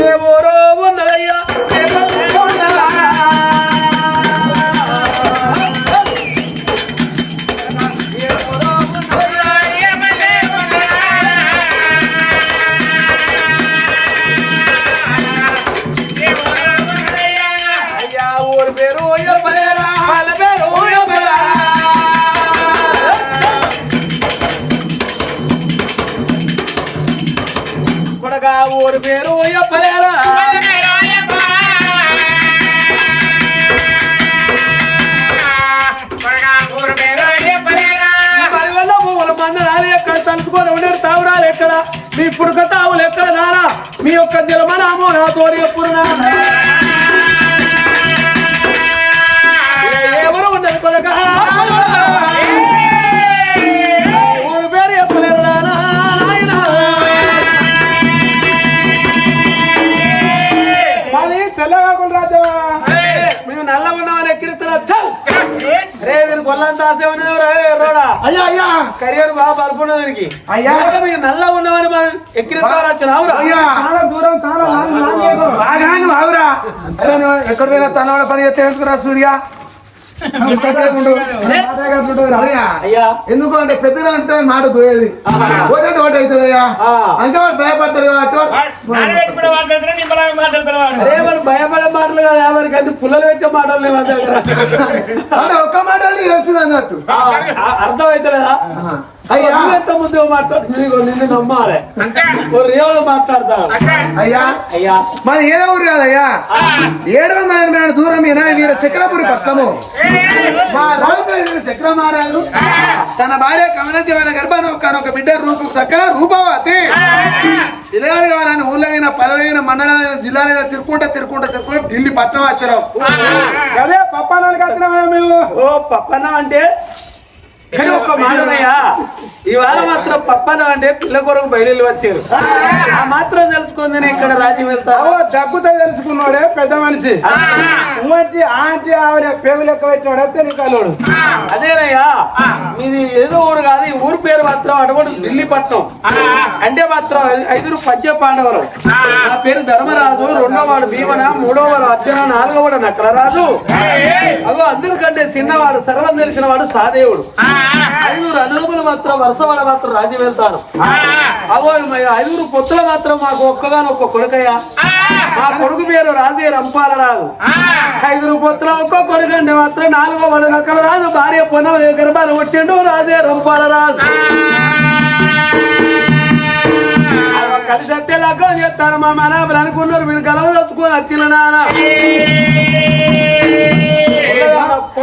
ఏ ఊరో కొడగా ఊరి పేరు ఎక్కడ? తలుచుకొని ఉండరు తావురాలు ఎక్కడ? మీ పుడక తావులు ఎక్కడ నారా మీ యొక్క దిలమనామో నా తోడి ఎప్పుడు నారా కరియర్ బాగా పడుకున్న దానికి. అయ్యా. మీరు నల్ల ఉన్నవని మనం అయ్యా. చాలా దూరం చాలా. బాగా ఎక్కడ పోయినా తనవాడ పని చేస్తే సూర్య? ఎందుకు అంటే పెద్దగా అంటే మాట పోయేది. ఓటే ఓటు అవుతుంది అయ్యా. అంతే వాడు భయపడతారు మరి భయపడే మాటలు కదా ఎవరికి అంటే పుల్లలు పెట్టే మాటలు లేవు. అంటే ఒక్క మాట నీకు వస్తుంది అన్నట్టు. ఆ, ఆ, అయ్యా. నువ్వు ఎంత ముందు మాట్లాడు? నీకు నిన్ను నమ్మాలి. ఓ రేవులు మాట్లాడతావు అయ్యా. అయ్యా. మరి ఏ ఊరు కాదయ్యా? ఏడు వందల ఎనభై ఏడు దూరం మీద వీర చక్రపురి పక్కము మా రాజు తన భార్య కమలజీవన గర్భాన ఒక ఒక బిడ్డ రూపు సకల రూపవతి. ఇలాంటి కావాలని ఊళ్ళైన పదవైన మండలైన జిల్లాలైన తిరుక్కుంటా తిరుక్కుంటా తిరుక్కుంటా ఢిల్లీ పట్టణం వచ్చారు అదే పప్పనానికి వచ్చినామా మేము ఓ పప్పన్న అంటే కానీ ఒక్క మాటనయ్యా ఇవాళ మాత్రం పప్పన్న అంటే పిల్ల కొరకు బయలు వచ్చారు. ఆ మాత్రం తెలుసుకుంది ఇక్కడ రాజ్యం వెళ్తా. అవో దగ్గుతో తెలుసుకున్నాడే పెద్ద మనిషి. ఉమ్మటి ఆంటీ ఆవిడ పేరు లెక్క పెట్టినాడే? తెలియకాలోడు అదేనయ్యా మీది ఏదో ఊరు కాదు ఈ ఊరు పేరు మాత్రం అటువంటి ఢిల్లీ పట్నం అంటే మాత్రం ఐదుగురు పంచ పాండవులు నా పేరు ధర్మరాజు రెండో వాడు భీమన మూడో వాడు అర్జున నాలుగో వాడు నకలరాజు అగో అందరికంటే చిన్నవాడు సర్వం తెలిసిన వాడు సాదేవుడు. ఐదుగురు అనుగులు మాత్రం వరుస వాడు మాత్రం రాజ్యం వెళ్తారు. అగో మరి ఐదుగురు పొత్తుల మాత్రం మాకు ఒక్కగాను ఒక్క కొడుకయ్యా మా కొడుకు పేరు రాజే రంపాలరాజు. ఐదుగురు పొత్తుల ఒక్క కొడుకు అంటే మాత్రం నాలుగో వాడు నకలరాజు భార్య పొన్న గర్భాలు కొట్టిండు రాజే రంపాలరాజు. కలిసి వస్తే లగ్గం చేస్తారు మా మనాబులు అనుకున్నారు మీరు తెచ్చుకొని వచ్చిన నాన్న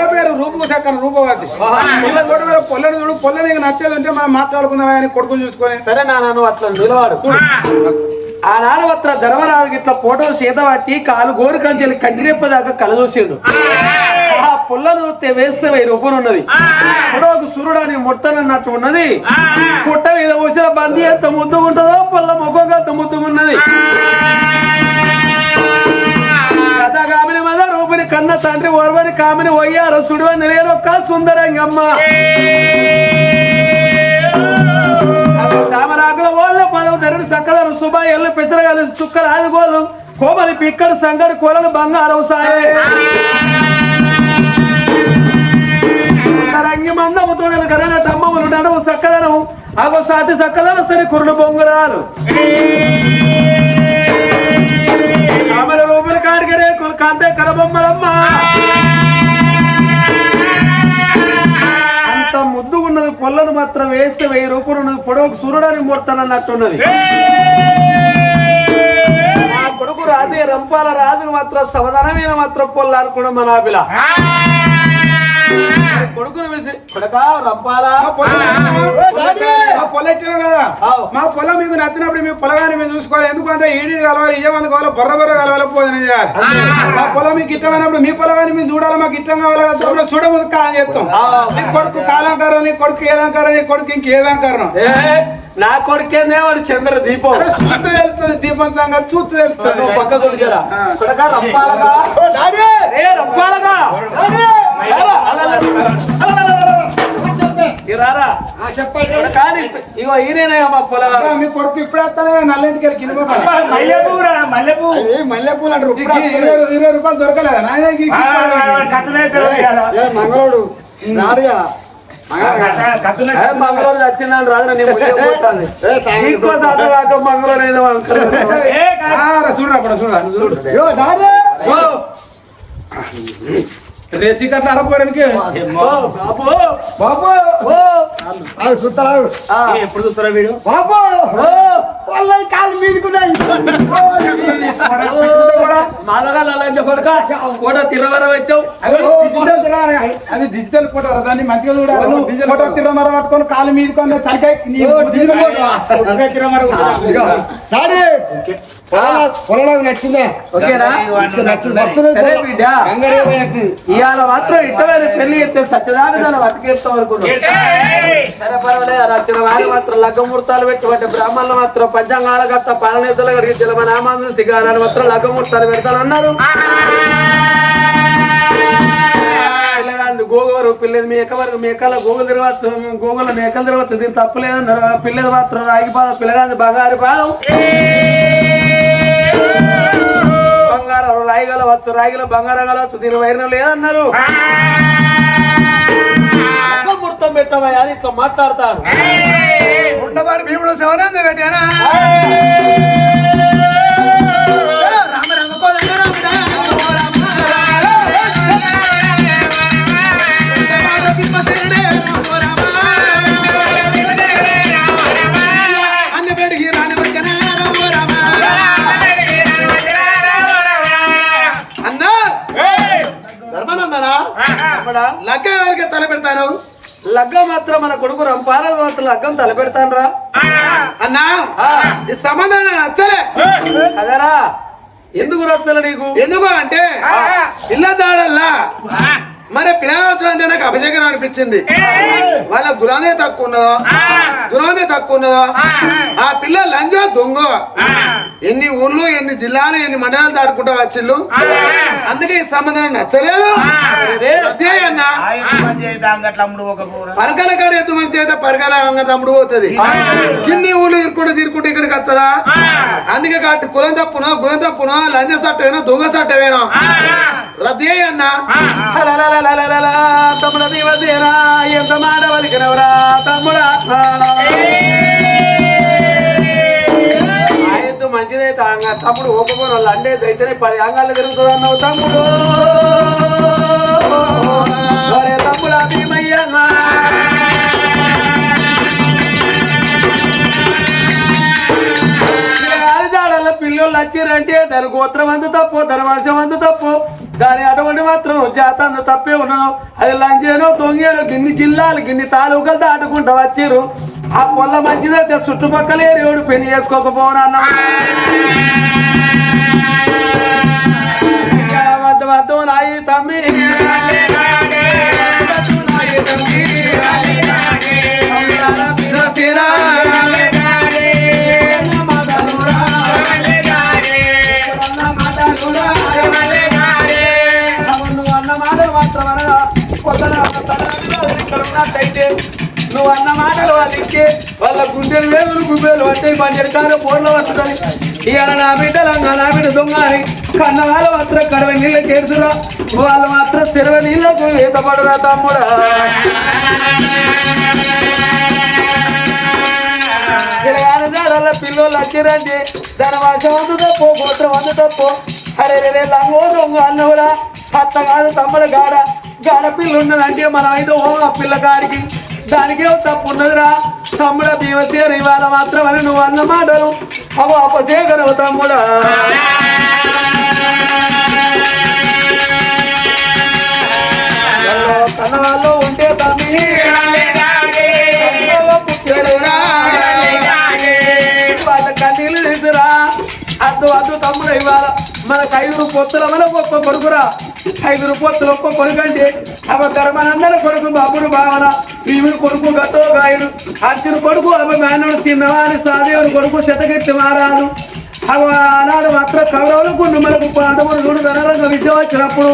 పొల్ల పేరు రూపు చక్కన రూపవతి పొల్ల పేరు పొల్లని చూడు పొల్ల నీకు నచ్చేది ఉంటే మనం మాట్లాడుకుందాం అని కొడుకుని చూసుకొని. సరే నాన్న అట్లా నిలవాడు. ఆనాడు అత్ర ధర్మరాజుకి ఇట్లా ఫోటోలు చేత పట్టి కాలు గోరు కంచెలు కంటిరెప్ప దాకా కల చూసిండు. ఆ. పుల్లను చూస్తే వేస్తే రూపాయలు ఉన్నది. పొడవకు సూర్యుడు అని ముట్టనన్నట్టు ఉన్నది. పుట్ట మీద పోసిన బంది ఎంత ముద్దుగా ఉంటుందో పుల్ల ముఖంగా ఎంత ముద్దుగా తండ్రి ఓర్వని కామిని అని సుడివని ఒక సుందరంగమ్మ. తామరాకుల వాళ్ళ పదవు ధరలు సకలరు శుభ ఎల్లు పెసరగలు చుక్కలు ఆదుగోలు కోమలి పిక్కడు సంగడు కొలలు బంగారం సాయే. రంగి మందము కరణ తమ్మములు నడువు సక్కదనం అగో సాటి సక్కదనం సరి కురుడు బొంగురాలు. కామల రూపుల కాడిగరే కాంతే కరబొమ్మలమ్మ పొల్లను మాత్రం వేస్తే వెయ్యి రూపాయలు ఉన్నది. పొడవుకు సూర్యుడానికి ముడతానన్నట్టున్నది నా కొడుకు రాజే రంపాల రాజు మాత్రం సవధానమైన మాత్రం పొల్లారు కూడా మన అభిల కొడుకును కొడకా మా పొలం కదా. మా మీకు నచ్చినప్పుడు మీ పొలగాన్ని మేము చూసుకోవాలి ఎందుకంటే ఈడి కలవాలి ఇయ్యమంది కావాలి బొర్ర బొర్ర కలవాలి భోజనం చేయాలి మా పొలం మీకు ఇష్టమైనప్పుడు మీ పొలగాన్ని మేము చూడాలి మాకు ఇష్టం కావాలి కదా చూడ చూడముందు కాలం ఆవ్. నీ కొడుకు కాలంకారం నీ కొడుకు ఏదంకారం నీ కొడుకు ఇంకేదంకారం నా కొడుకేందే వాడు చంద్ర దీపం చూస్తే తెలుస్తుంది దీపం సంగతి చూస్తే తెలుస్తుంది పక్క కొడకా రంపాలగా ఏ ఇగో ఈయన మా పొలం మీ కొడుకు ఇప్పుడు వస్తానే నల్లింటికి వెళ్ళి కింద పోవాలి. మల్లెపూరా మల్లెపూ. మల్లెపూలు అంటారు ఇరవై రూపాయలు దొరకలేదా? కట్టనే తెలియదు మంగళోడు రాడు కదా మంగళూరు రాదు నేను ఇంకో సాట ఏదో అనుకున్నాను. చూడరా చూడు రేసికట్ అరపోవడానికి ఓ, బాబు. బాబు. ఓ, అది చూస్తావు ఆ, ఎప్పుడు చూస్తారా వీడు? బాబు. ఓ, వాళ్ళ కాలు మీదకున్నాయి మాలగా లలంజ కొడుక? కూడా తిరవర వచ్చావు అది డిజిటల్ ఫోటో దాన్ని మంచిగా చూడాలి ఫోటో తిరమర పట్టుకొని కాలు మీద కొన్ని తలకాయ నీ డిజిటల్ ఫోటో. ఉరికే తిరమర. ఇవాళ మాత్రం ఇష్టమైన పెళ్ళి చేస్తే సత్యదాని దాన్ని బతికేస్తాం వారి మాత్రం లగ్గ ముహూర్తాలు పెట్టుబట్టి బ్రాహ్మణులు మాత్రం పంచాంగాల గత్త పాలనేతలు గారికి జలమ నామాంధ్ర సిగారాన్ని మాత్రం లగ్గ ముహూర్తాలు పెడతానన్నారు. పిల్లగాంది గోగవరు పిల్లది మేక వరకు మేకల గోగులు తిరగచ్చు గోగుల మేకలు తిరగచ్చు దీని తప్పులేదన్నారు పిల్లది మాత్రం రాగి పాదం పిల్లగాంది బంగారు పాదం. బంగారం రాయిగల వచ్చు రాయిగల బంగారం కలవచ్చు దీని వైరం లేదన్నారు ముహూర్తం పెట్టమయ్యా అని ఇట్లా మాట్లాడతాడు ఉండవాడు భీముడు శివనంద పెట్టారా మాత్రం మన కొడుకు రంపాల మాత్రం లగ్గం తలపెడతాను రా అన్నా నాకు నచ్చలే. అదరా ఎందుకు రచ్చలు నీకు? ఎందుకు అంటే పిల్ల దాడల్లా. మరి పిల్లలు అంటే నాకు అభిషేకం అనిపించింది. వాళ్ళ గురానే తక్కువ ఉన్నదో గురానే తక్కువ ఉన్నదో ఆ పిల్ల లంజో దొంగ. ఎన్ని ఊర్లు ఎన్ని జిల్లాలు ఎన్ని మండలాలు దాటుకుంటా వచ్చిళ్ళు? అందుకే ఈ సంబంధం నచ్చలేదు. పరకల కాడ ఎత్తు మంచి అయితే పరకల తమ్ముడు పోతుంది? కిన్ని ఊళ్ళు ఇరుకుంటూ తిరుకుంటూ ఇక్కడికి వస్తుందా? అందుకే కాబట్టి కులం తప్పునో గుణం తప్పునో లంజ సట్టవేనో దొంగ సట్టవేనో? రద్దే అన్న. తమ్ముడ భీమసేనా ఎంత మాట వలికినవరా తమ్ముడా. ఆయనతో మంచిదైతే అంగ తమ్ముడు ఒక్కపోయిన వాళ్ళు అండేది అయితేనే పది అంగాలు తిరుగుతుంది అన్నావు తమ్ముడు. ఒరే తమ్ముడా పిల్లలు వచ్చారంటే దాని గోత్రం అంత తప్పు దాని వంశం అంత తప్పు. దాని అటువంటి మాత్రం జాతంత తప్పే ఉన్నాం అది లంచేనో దొంగేనో గిన్ని జిల్లాలు గిన్ని తాలూకాలు దాటుకుంటా వచ్చారు ఆ పొల్ల మంచిదైతే చుట్టుపక్కల ఏడు పెళ్ళి చేసుకోకపోనా వద్ద నాయి తమ్మి. గుండెలు వేలు గుండెలు పట్టే ఫోన్లో వస్తుంది. ఇవాళ నా బిడ్డలంగా నా బిడ్డ దొంగ అని కన్న వాళ్ళు మాత్రం కడవ నీళ్ళకి కేసురా వాళ్ళు మాత్రం సిరవ నీళ్ళకు ఈతపడరా తమ్ముడా. పిల్లలు వచ్చిరండి. దాని వర్షం వంద తప్పు గోత్రం వంద తప్పు అరే రే లంగో దొంగ అన్నవురా. అత్త కాదు తమ్ముడు గాడ గాడ పిల్ల ఉన్నదంటే మనం అయితే ఓ పిల్ల గారికి దానికే తప్పు ఉన్నదిరా. తమ్ముడ భీమసేన ఇవాళ మాత్రమని నువ్వు అన్న మాటలు. అవ అపశేఖరవు తమ్ముడా. కన్నవాళ్ళు ఉంటే తమ్మి. పుట్టాడురా వాళ్ళ కన్నీళ్ళు తీసురా అద్దు అద్దు తమ్ముడు ఇవాళ. మనకు ఐదుగురు పొత్తుల మన ఒక్క కొడుకురా. ఐదు రూపాయలు ఒక్క కొడుకు అంటే అవ ధర్మానందర కొడుకు బాబుడు భావన భీముడు కొడుకు గతో గాయుడు. అర్జును కొడుకు అవ మేనడు చిన్నవారి సాదేవుని కొడుకు శతకెత్తి మారాదు అవ ఆనాడు మాత్రం కౌరవులకు గుండు మనకు పాండవులు చూడు రణరంగ విద్య వచ్చినప్పుడు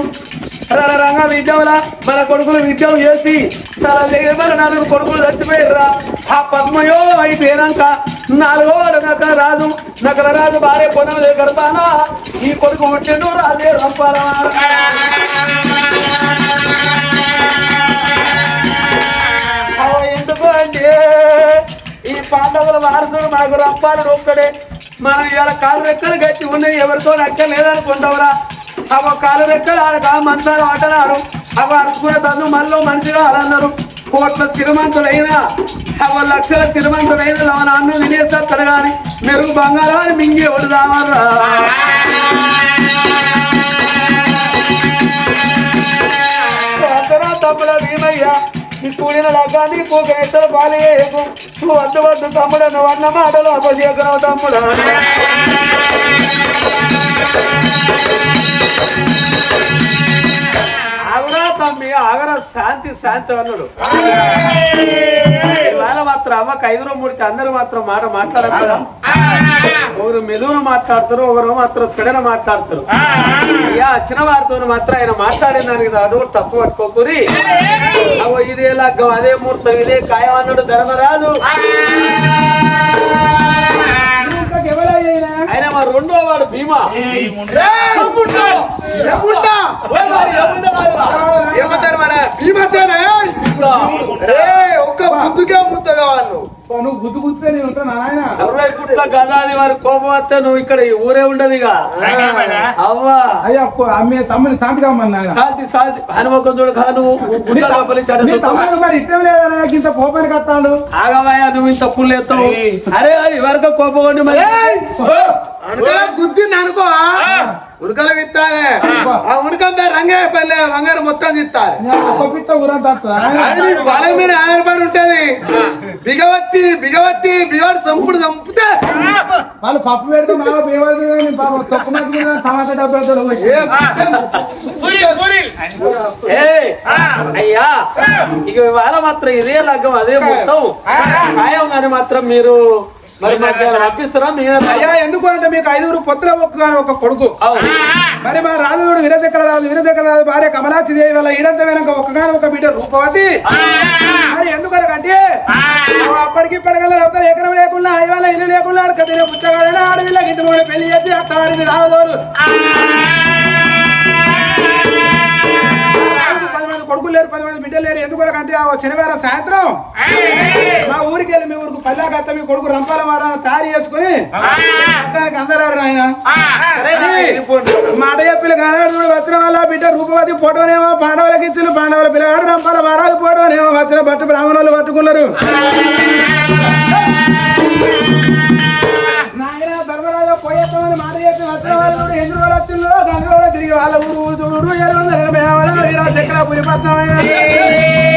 రణరంగ విద్యల మన కొడుకులు విద్య చేసి చాలా దగ్గర నలుగురు కొడుకులు చచ్చిపోయారా ఆ పద్మయో అయిపోయాక నాలుగో వాడు నకల రాజు. నకల రాజు భార్య పొలం గర్భాన ఈ కొడుకు ఉంటే రాజే రంపాల పాండవుల వారసుడు మనకు రంపాలను ఒక్కడే. మనం ఇవాళ కాలు రెక్కలు గట్టి ఉన్నాయి. ఎవరితో రెక్క లేదనుకుంటావురా? అవ కాలు రెక్కలు ఆడక మంత్రాలు ఆటలారు అవ అడుకునే తను మనలో మంచిగా అన్నారు కోట్ల శ్రీమంతులైనా అవ లక్షల శ్రీమంతుడైన మన అన్నం వినేసేస్తాడు కానీ మెరుగు బంగారాన్ని మింగి ఎవడు దామర్రా అందరూ భీమయ్య. ఈ కూడిన లగ్గాన్ని కూక ఎత్తల బాలేకు నువ్వు వద్దు వద్దు తమ్ముడు నువ్వు అన్న మాటలు అపశేఖరవు తమ్ముడు. ఆగరా తమ్మి? ఆగరా శాంతి శాంతి అన్నాడు. మాత్రం అమ్మకి ఐదులో మూడికి అందరూ మాత్రం మాట మాట్లాడతారా ఒకరు మెదువును మాట్లాడతారు ఒకరు మాత్రం పిడన మాట్లాడతారు. అయ్యా వచ్చిన వారితో మాత్రం ఆయన మాట్లాడిన దానికి రాడు తప్పు పట్టుకోకూరి. అవో ఇదే లగ్గం అదే ముహూర్తం ఇదే ఖాయం అన్నాడు ధర్మరాజు ఆయన మా రెండో వాడు భీమా. భీమసేన ఒక్క ముద్దుకే ముద్ద కావాలి నువ్వు గుద్దు గుద్దుతే నేను ఉంటాను నాయన. అరవై పుట్ల గదాని వారి కోపం వస్తే నువ్వు ఇక్కడ ఈ ఊరే ఉండదు ఇక. అవ్వా. అయ్యా అమ్మే తమ్ముని శాంతి కమ్మని నాయన. శాంతి శాంతి హనుమకం చూడు కాదు నువ్వు గుడ్డ లోపలి నీ చెడ్డ తమ్ముడు మరి ఇష్టం లేదా ఇంత కోపానికి వస్తాడు. ఆగవాయా నువ్వు ఇంత పుల్లు ఎత్తావు అరే అది వరకు కోపం మరి. గుద్దింది అనుకో ఉరకలు విత్తాలే. ఆ. ఉరకంతా రంగే పల్లె వంగారు మొత్తం తిత్తాలి బలం మీద ఆధారపడి ఉంటది. బిగవత్తి బిగవత్తి బిగవట్టి సంపుడు చంపితే వాళ్ళు కప్పు పెడితే తొక్కు మధ్య టమాటా అయ్యా ఇక ఇవాళ మాత్రం ఇదే లగ్గం అదే మొత్తం. ఖాయం కానీ మాత్రం మీరు మరి మాకు ఏమైనా పంపిస్తారా మీరు అయ్యా ఎందుకు అంటే మీకు ఐదుగురు పొత్తుల ఒక్క ఒక కొడుకు. మరి మా రాజుడు వీరచక్ర రాజు వీరచక్ర రాజు భార్య కమలాచి దేవి వల్ల ఈడంత వెనక ఒక్కగానే ఒక బిడ్డ రూపవతి. మరి ఎందుకనకంటే అప్పటికి ఇప్పటికల్లా ఎకరం లేకుండా ఇవాళ ఇల్లు లేకుండా అడక పుచ్చగాడైనా ఆడవిల్ల గిట్టు మూడు పెళ్ళి చేసి అత్తవారిని రావదోరు. కొడుకులు లేరు పది మంది బిడ్డలు లేరు. ఎందుకంటే ఆ శనివారం సాయంత్రం మా ఊరికి వెళ్ళి మీ ఊరికి పల్లాకత్త మీ కొడుకు రంపాల వారాన్ని తయారు చేసుకుని పక్కనకి అందరారు ఆయన మాట చెప్పిన కానాడు వచ్చిన వల్ల బిడ్డ రూపవతి పోవడమేమో పాండవులకి ఇచ్చిన పాండవుల పిల్లగాడు రంపాల వారాలు పోవడమేమో వచ్చిన బట్టు బ్రాహ్మణులు పట్టుకున్నారు. మాట చెప్పి వచ్చిన వాళ్ళు కూడా ఎన్ని తిరిగి వాళ్ళ ఊరు చూడు చక్రపురి పట్నం